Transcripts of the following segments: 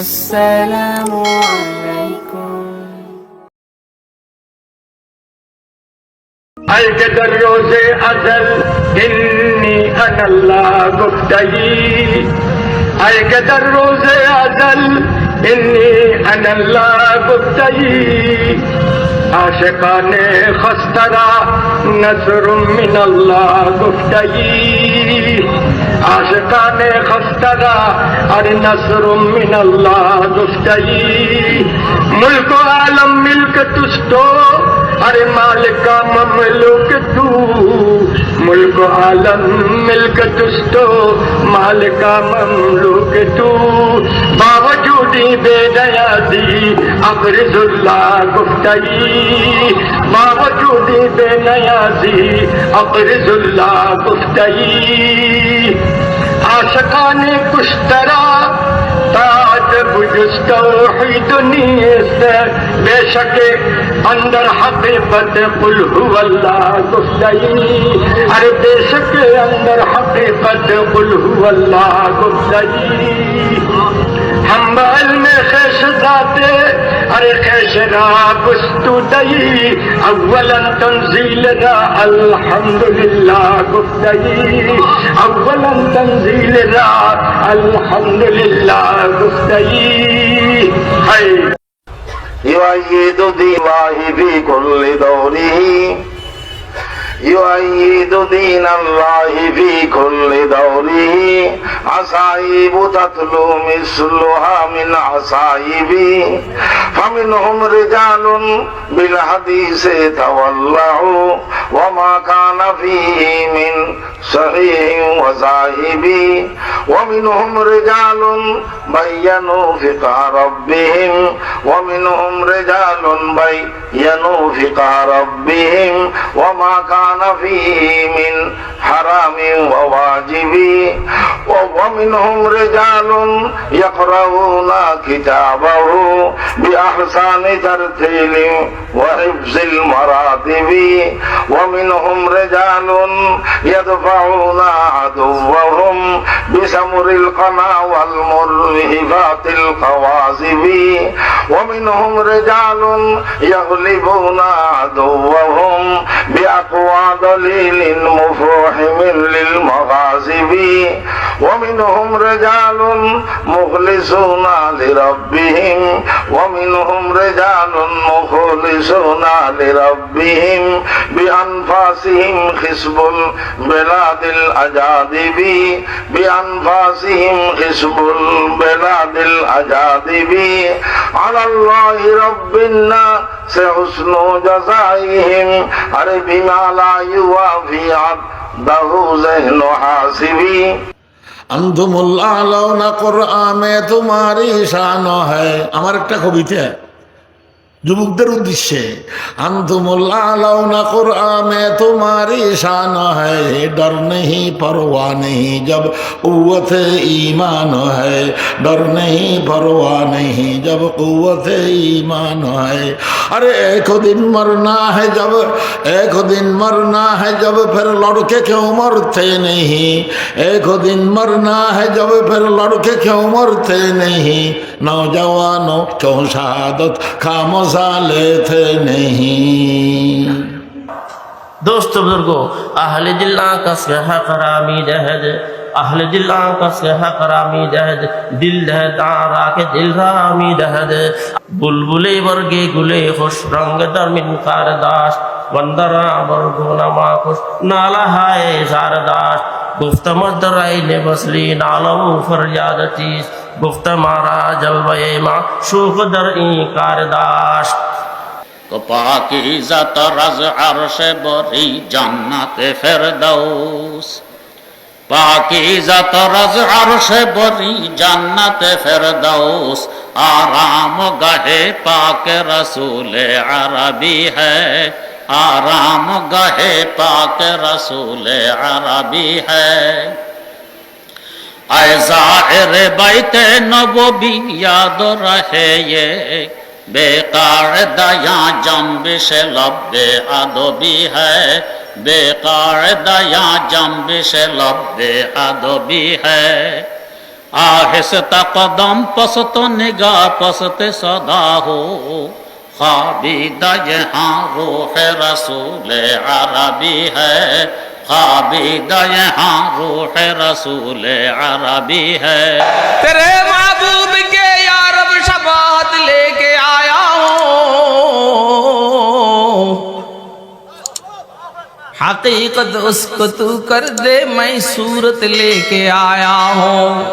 السلام عليكم الجدر روز ازل اني انا الله گفتگی الجدر روز ازل اني انا الله گفتگی عاشقان خسترا نصر من الله گفتگی عاشقان خسترا اور نصر من الله گفتگی ملک و عالم ملک تستو چھٹی دے گیا سی امرد اللہ گفتگی۔ ماں وجودی دے گیا سی امرد اللہ گفتگی۔ عاشقان کشترا، تاج بجس توحید سے بے شکے اندر حقیقت قل هو اللہ گفتگی۔ ارے بے شک اندر حقیقت قل هو اللہ گفتگی۔ बल में खैश जाते अरे खैश रा गुस्तु दई अव्वलन तंजील रा अल्हम्दुलिल्लाह गुफ्तगी अव्वलन तंजील रा अल्हम्दुलिल्लाह गुफ्तगी है يؤيد دين الله في كل دوره يؤيد دين الله في كل دوره عصائب تتلو مثلها من عصائب. فمنهم رجال بالحديث تولعوا وما كان فيه من صحيح وزاهب ومنهم رجال بينوا فقه ربهم. ومنهم رجال بينوا فقه ربهم. وما كان فيه من حرام وواجب. ومنهم رجال يقرؤون كتابه بأحسن ترتيل وحفظ المراتب. ومنهم رجال يدفعون عدوهم بسمر القنا والمرهفات القواذب ومنهم رجال يغلبون عدوهم بأقوى دليل مفوحم للمغازب ومنهم رجال مخلصون لربهم ومنهم رجال مخلصون لربهم بأنفاسهم خصب البلاد الأجادب بأنفاسهم خصب البلاد الأجادب على الله رب الناس حسن جزائهم أر بما لا يوافي عبده ذهن حاسبي আন্ধুমুল্লা আলোনা কর করো আমে তোমারই শান হয়। আমার একটা কবিতা। যুবকদের উদ্দেশ্যে अंधुमुल्ला कुरान में तुम्हारी शान है डर नहीं परवाह नहीं जब कुवत ईमान है डर नहीं परवाह नहीं जब कुवत ईमान है अरे एक दिन मरना है जब एक दिन मरना है जब फिर लड़के क्यों मरते नहीं एक दिन मरना है जब फिर लड़के क्यों मरते नहीं नौजवानों क्यों शहादत खामोशा लेते नहीं दोस्त बुजुर्गो अहले दिल्ला का स्नेहा करामी जहद अहले दिल्ला का स्नेहा करामी जहद दिल है तारा के दिल रामी जहद बुलबुले वर्गे गुले खुश रंग दरमिन कारदाश वंदरा वर्गो नमा खुश नाला हाय शारदाश गुफ्त मदराई ने बसली नालम फरयाद चीज گفت مارا جلوے ماں شوق در این کارداشت تو پاکیزت رز عرش بری جنت فردوس পাকিজাত রাজ আরশে বরি জান্নাতে ফেরদাউস আরাম গাহে পাক রসুলে আরবি হ্যায় আরাম গাহে পাক রসুলে আরবি হ্যায় আয়সা রে বাইতে নববী ইয়াদ রহে বেকার দয়া জম্বিশ লব্বে আদবি হ্যায় বেকার দয়া জম্বিশ লব্বে আদবি হ্যায় آہستا قدم پست نگاہ پست صدا ہو خوابی دا یہاں روح رسول عربی ہے آبیدہ یہاں روح رسول عربی ہے۔ تیرے محبوب کے یارب شفاعت لے کے آیا ہوں۔ حقیقت اس کو تو کر دے، میں صورت لے کے آیا ہوں۔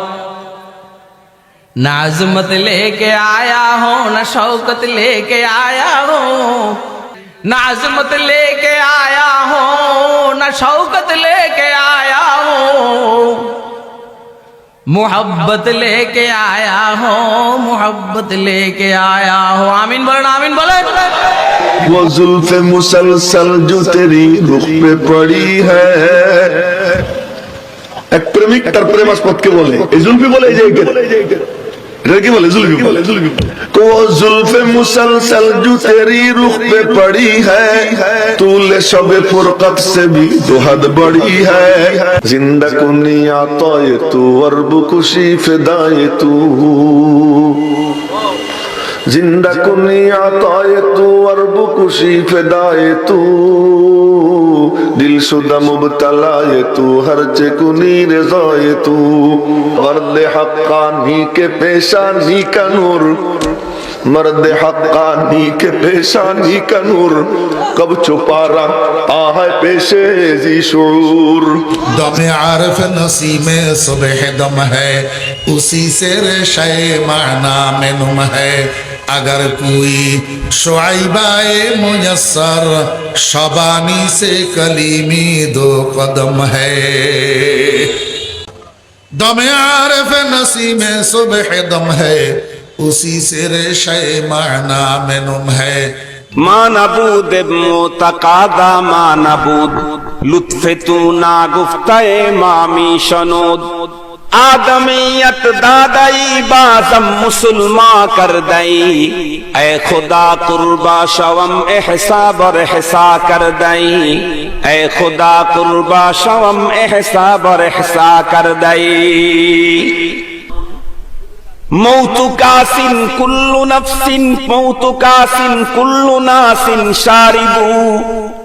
نہ عظمت لے کے آیا ہوں، نہ شوکت لے کے آیا ہوں۔ نہ عظمت لے کے آیا ہوں न शौकत लेके आया हूँ मोहब्बत लेके आया हो मोहब्बत लेके आया हो आमीन बोलन आमीन बोलन वो जुल्फ मुसलसल जो तेरी रुख पे पड़ी है এক প্রেমিক তার প্রেমাস্পদকে বলে এই জুলফি বলে এই যে ادھر کی بولے زلفی بولے۔ کو زلف مسلسل جو تیری رخ پہ پڑی ہے طول شب فرقت سے بھی دو حد بڑی ہے۔ زندہ کنی عطائے تو ورب کشی فدائے تو۔ زندہ کنی عطائے تو ورب کشی فدائے تو۔ फिदाए तू दिल शुदा मुबतलाए तू हर चे कुनी रजाए तू मर्द हक्कानी के पेशानी का नूर मर्द हक्कानी के पेशानी का नूर कब छुपा रहा है पेशे जी शूर दम आरफ नसी में सुबह दम है उसी से रेशे माना में नुम है আগার কুই শোয়াইবায়ে মুয়সর সবানি সে কলিমি দো কদম হমে আরফ নসিমে সুবহ দম হসি সে রেশে মানা মেনুম হ্যাঁ মানাবুদ মোতাকাদা মানাবুদ লুৎফে তু না গুফতায়ে মামি সনদ آدمیت دادائی بازم مسلمان کر دئی اے خدا قربا شوم احساب اور احسا کر دئی اے خدا قربا شوم احساب اور احسا کر دئی মৌতু কাসিন কুল্লু নফসিন মৌতু কাসিন কুল্লু নাসিন শারিবু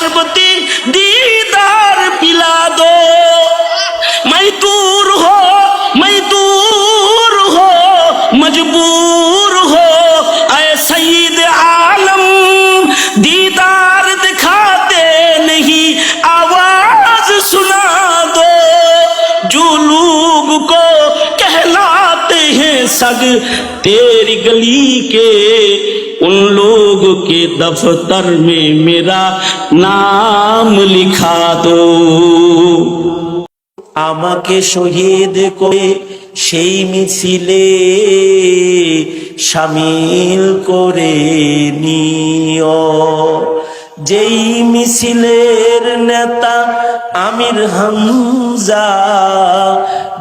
پاروتی دیدار پلا دو میں دور ہو میں دور ہو مجبور ہو اے سید عالم دیدار دکھاتے نہیں آواز سنا دو جو لوگ کو کہلاتے ہیں سگ تیری گلی کے ان لوگ کے دفتر میں میرا নাম লিখা দো আমাকে শহীদ করে সেই মিছিলে সামিল করে নিও। যেই মিছিলের নেতা আমির হামজা,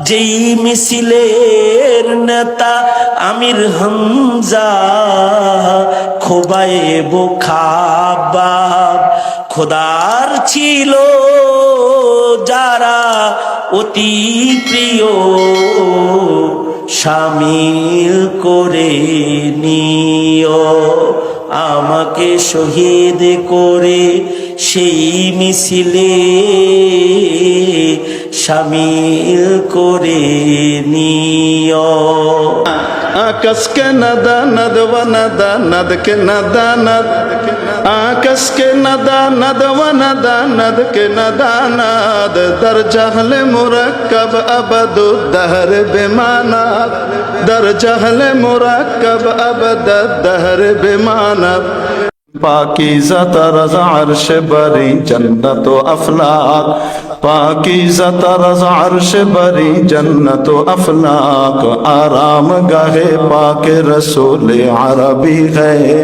যেই মিছিলের নেতা আমির হামজা, খোবায় বোখাবা খোদার ছিল যারা অতি প্রিয়, সামিল করে নিও আমাকে শহীদ করে সেই মিছিলে সামিল করে নিও آکس کے ندا ند و ندا ند کے ندا ند. آکس کے ندا ند و ندا ند کے ندا ند. در جہل مرکب ابد دہر بمانت. در جہل مرکب ابد الدہر بیمانت پاکیزت رضا عرش بری جنت و افلاق پاکیزت رضا عرش بری جنت و افلاق آرام گاہ پاک رسول عربی ہے.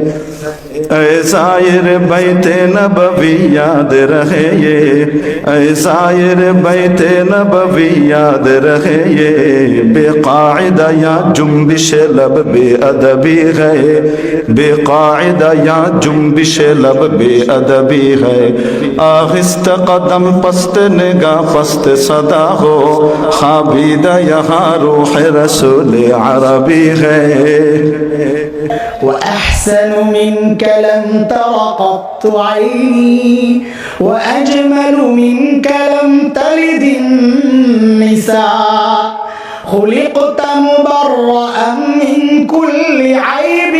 اے زائر بیت نبوی، یاد رہے یہ. اے زائر بیت نبوی، یاد رہے یہ. بے قاعدہ یا جنبش لب، بے ادبی ہے. بے قاعدہ یا جنبش जुम्बिश लब बेअदबी है आहिस्त कदम पस्त निगाह पस्त सदा हो खाबिदा यहाँ रूह रसूल अरबी है وأحسن منك لم تر قط عيني وأجمل منك لم تلد النساء خلقت مبرأ من كل عيب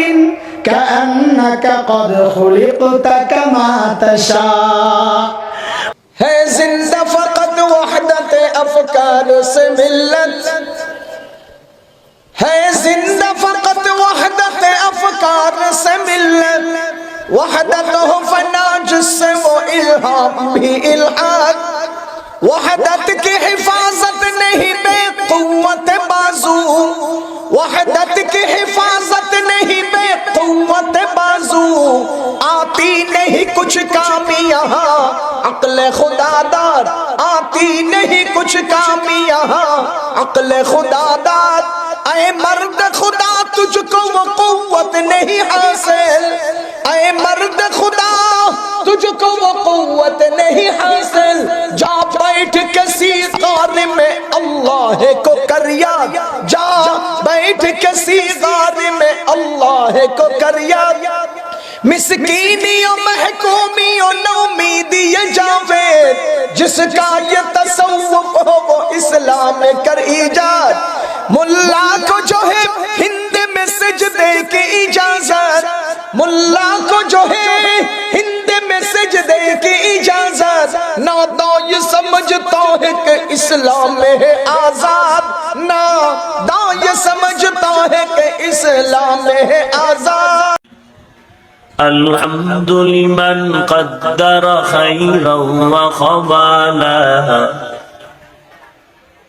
كأنك قد خلقت كما تشاء. هي زند فقط وحدة أفكار سملت هي زند فقد فقط وحدت أفكار سملت وحدته وحدت ہو فنا جس حفاظت نهي بقوة بازو. وحدت بازو آتی نہیں کچھ کامی یہاں عقل خدا دار آتی نہیں کچھ کامی یہاں عقل خدا دار اے مرد خدا، تجھ کو وہ قوت نہیں حاصل۔ اے مرد خدا تجھ کو وہ قوت نہیں حاصل۔ جا بیٹھ کسی غار میں اللہ کو کر یاد جا بیٹھ کسی غار میں اللہ کو کر یاد مسکینیوں، محکومیوں نومیدی جاوید جس کا یہ تصوف ہو وہ اسلام کر ایجاد۔ ملا کو جو ہے ہند میں سجدے کی اجازت۔ ملا کو جو ہے ہند میں سجدے کی اجازت نہ دو، یہ سمجھتا ہے کہ اسلام میں ہے آزاد۔ نہ دو، یہ سمجھتا ہے کہ اسلام میں ہے آزاد۔ الحمد لمن قدر خیرا وخبالا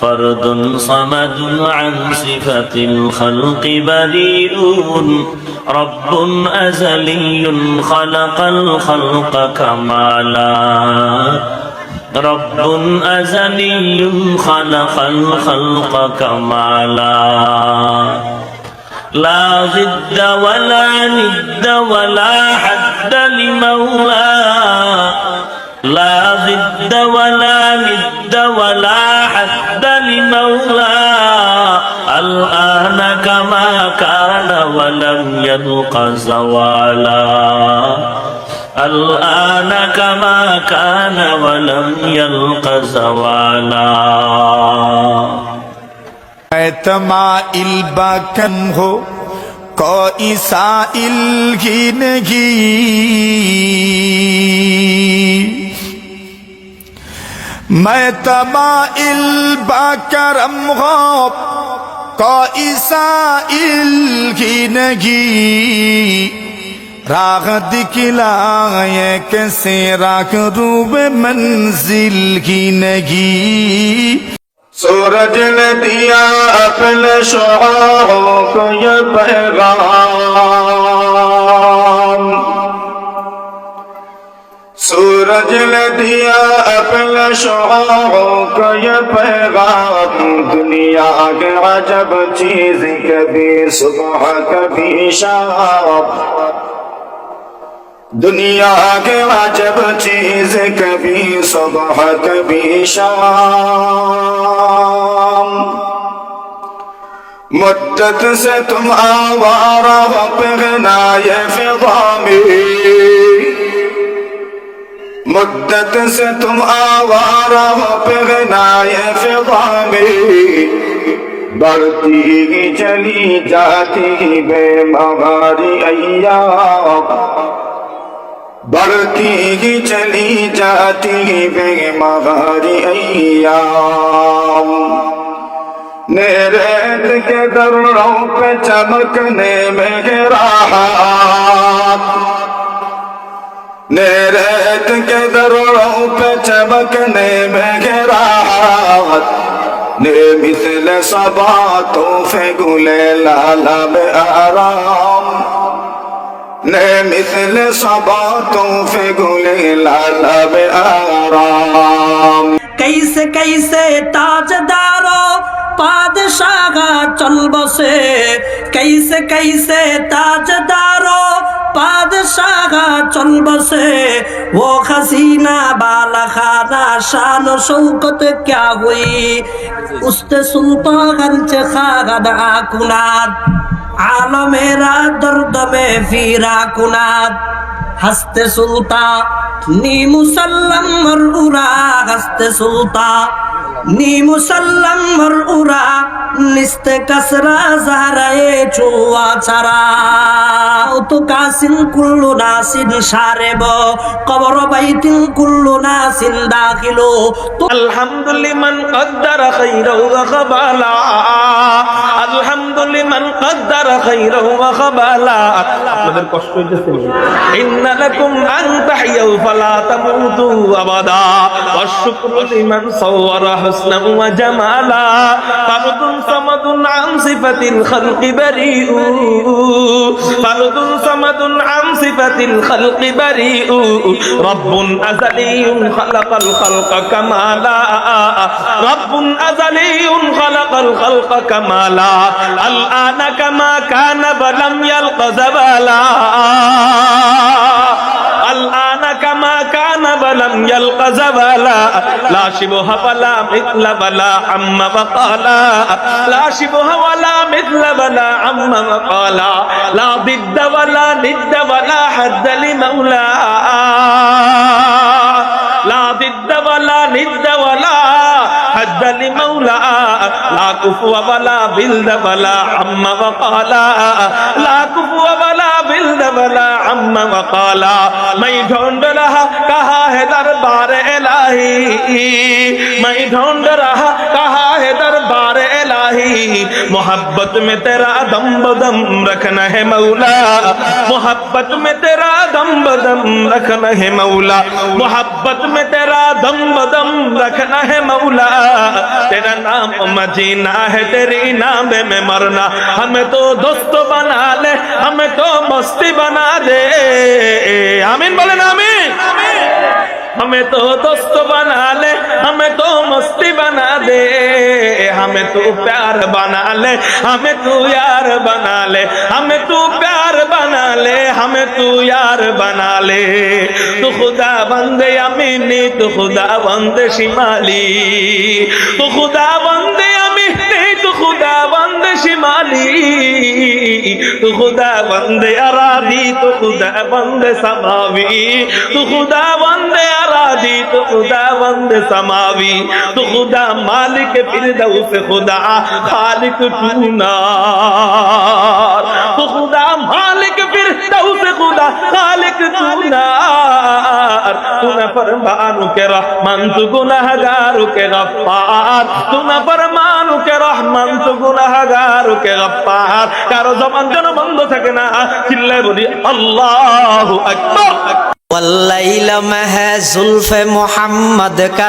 فرد صمد عن صفة الخلق بريء رب أزلي خلق الخلق كمالا. رب أزلي خلق الخلق كمالا. لا ضد ولا ند ولا حد لمولاه لا ضد ولا ند ولا حد المولى الآن كما كان ولم يبق زوالا الآن كما كان ولم يلق زوالا تمائل باکن ہو کوئی سائل کی نہیں میں تبا با کرم غوب کو عیسا عل کی نگی راغ دکھلا کیسے راگ روب منزل کی نگی سورج نے دیا اپنے شعروں کو یہ پیغام۔ رجل دیا اپنا شعاروں کو یہ پیغام دنیا کے عجب چیز کبھی صبح کبھی شام دنیا کے عجب چیز کبھی صبح کبھی شام مدت سے تم آوارا پگنا یہ فضا مدت سے تم آوارا ہو پگنائے فضا میں بڑھتی ہی چلی جاتی بے مغاری ایام بڑھتی ہی چلی جاتی بے مغاری ایام نیریت کے دروں پہ چمکنے میں گراہات نیرت کے دروں پہ چمکنے میں رات نے مثل صبا تحفے گلے لالا میں آرام نے مثل صبا تحفے گلے لالا میں آرام کیسے کیسے تاجداروں पादशाह चल बसे कैसे कैसे ताजदारो पादशाह चल बसे वो खसीना बाला खाना शान शौकत क्या हुई उस्ते सुल्तान चे खागद आकुनाद आलमेरा दर्द में फीरा कुनाद हस्ते सुल्ता नी मुसल्लम मरउरा हस्ते सुल्ता নিমুসাল্লাম মরউরা, নিস্তে কাসরা, জাহরায়ে চুয়া ছাড়া। তো কাসিন কুল্লু নাসিন সারেব, কবর বাইতিন কুল্লু নাসিন দাখিলো। আলহামদুলিমান কদ্দার খাইরাহু ওয়া খাবালা। আলহামদুলিমান কদ্দার খাইরাহু ওয়া খাবালা। আপনাদের কষ্ট হইতেছে ইন্না লাকুম আন ফালা তামুতু আবাদা। ওয়া শুকরু লিমান সাওয়ারা حسنا وجمالا فرد صمد عن صفة الخلق بريء فرد صمد عن صفة الخلق بريء رب أزلي خلق الخلق كمالا رب أزلي خلق الخلق كمالا الآن كما كان بلم يلق زبالا الآن বালাম ইয়ালকা জাবালা লা শিবহা বালা মিথলা বালা আম্মা বাকালা, লা শিবহা বালা মিথলা বালা আম্মা বাকালা, লা বিদ্দা বালা নিদ্দা বালা হাদ্দালি আব্দালি মাওলা, লা কুফুয়া ওয়ালা আম্মা ওয়া লা কুফুয়া ওয়ালা আম্মা মাই রাহা কাহা হে দরবার ইলাহি মাই রাহা কাহা হে দরবার الہی محبت میں تیرا دم بدم رکھنا ہے مولا محبت میں تیرا دم بدم رکھنا ہے مولا محبت میں تیرا دم بدم رکھنا ہے مولا تیرا نام مجینا ہے، تیری نام میں مرنا۔ ہمیں تو دوست بنا لے، ہمیں تو مستی بنا دے۔ آمین، بولے آمین۔ हमें तो दोस्त बना ले हमें तो मस्ती बना दे हमें तू प्यार बना ले हमें तू यार बना ले हमें तू प्यार बना ले हमें तू यार बना ले तू खुदा बंदे अमीनी तू खुदा बंदे शिमाली तू खुदा बंदे अमीनी तू खुदा شمالی خدا بند ارادی تو خدا بند سماوی تو خدا بند ارادی تو خدا بند سماوی تو خدا مالک فردوس خدا خالق چونار تو خدا مالک فردوس خدا خالق چونار তুনা ফরমানুকে রহমান তু গুনাহগারুকে গফফার। তুনা ফরমানুকে রহমান তু গুনাহগারুকে গফফার। কারও জবান যেন বন্ধ থাকে না, চিল্লায় বলি, আল্লাহু আকবার। والليل مه زلف محمد کا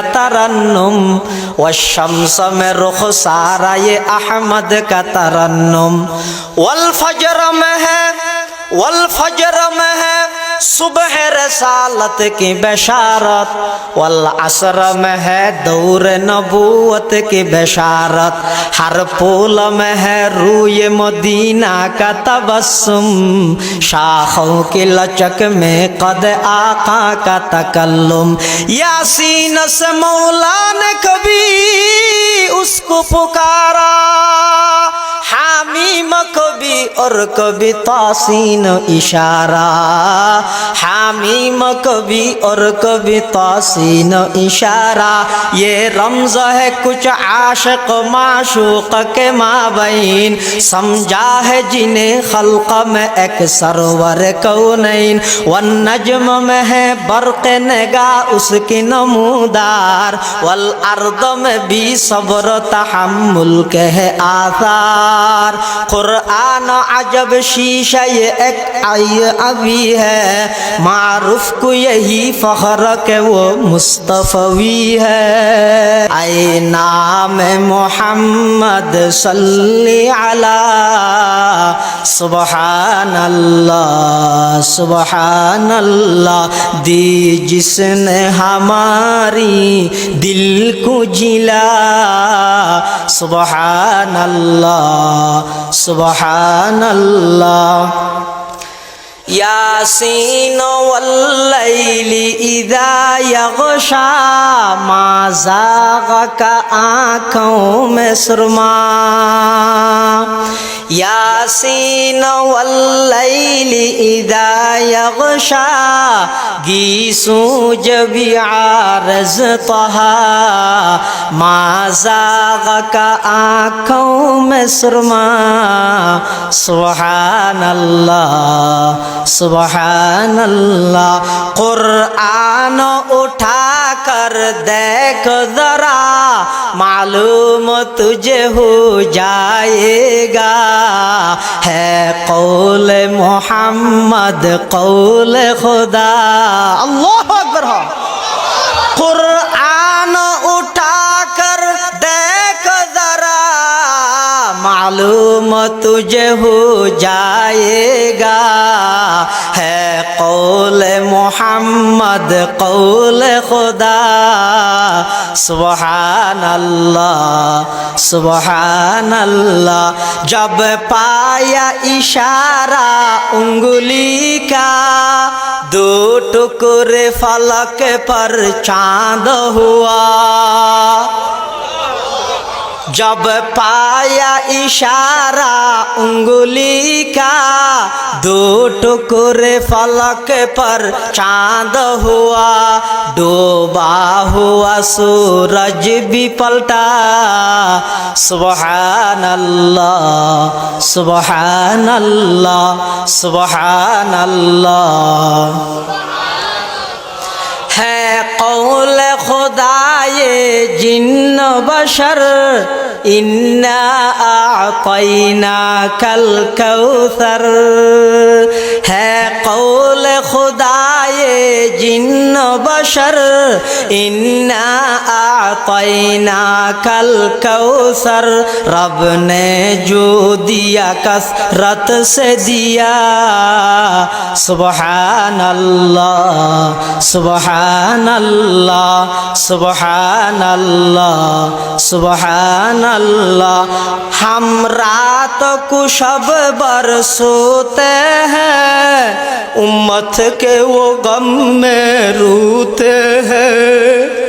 صبح رسالت کی بشارت، والعصر میں ہے دور نبوت کی بشارت۔ ہر پول میں ہے روی مدینہ کا تبسم۔ شاخوں کی لچک میں قد آقا کا تکلم۔ یاسین سے مولا نے کبھی اس کو پکارا۔ حامیم کبھی اور کبھی تاسین اشارہ حامیم کبھی اور کبھی تاسین اشارہ یہ رمز ہے کچھ عاشق معشوق کے مابین سمجھا ہے جنہیں خلق میں ایک سرور کونین والنجم میں ہے برق نگاہ اس کی نمودار والارض میں بھی صبر تحمل کے ہے آثار بار قرآن عجب شیشہ ایک آئی ابھی ہے۔ معروف کو یہی فخر کہ وہ مصطفی ہے۔ اے نام محمد صلی علی سبحان اللہ سبحان اللہ دی جس نے ہماری دل کو جلا سبحان اللہ سبحان اللہ ياسين والليل إذا يغشى ما زاغك آنکھوں میں سرما ياسين والليل إذا يغشى جيسوج بعارز طه ما زاغك آنکھوں میں سرما سبحان اللہ سبحان اللہ قرآن اٹھا کر دیکھ ذرا معلوم تجھے ہو جائے گا۔ ہے قول محمد، قول خدا۔ اللہ اکبر ہو قرآن اٹھا کر دیکھ ذرا۔ معلوم تجھے ہو جائے گا۔ ہے قول محمد، قول خدا۔ সুবহান আল্লাহ সুবহান আল্লাহ জব পায়া ইশারা উঙ্গুলি কা দু টুকুরে ফলক পর চাঁদ হুয়া। جب پایا اشارہ انگلی کا دو ٹکر فلک پر چاند ہوا، ڈوبا ہوا، سورج بھی پلٹا۔ سبحان اللہ سبحان اللہ سبحان اللہ۔ ہے قول خدا আয়ে জিন্ন বসর ইন্না আইনা কাল কৌসর। হ্যাঁ কৌল খুদা জিন্ন বসর ইন্না আতাইনা কৌসর রব নে জো দিয়া কসরত সে দিয়া। সুবহান আল্লাহ সুবহান আল্লাহ হামরা তো কুশব বরসোতে হ্যাঁ উম্মত কে ও গম में रूते हैं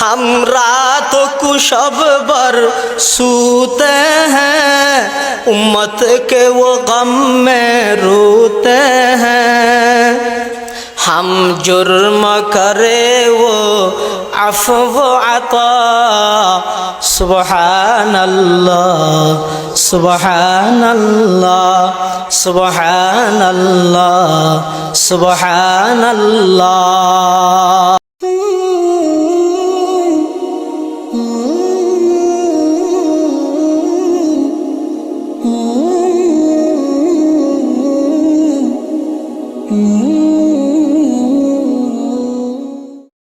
हम रात को शब बर सूते हैं उम्मत के वो गम में रोते हैं हम जुर्म करे वो আফু আতা সুবহানাল্লাহ সুবহানাল্লাহ সুবহানাল্লাহ সুবহানাল্লাহ।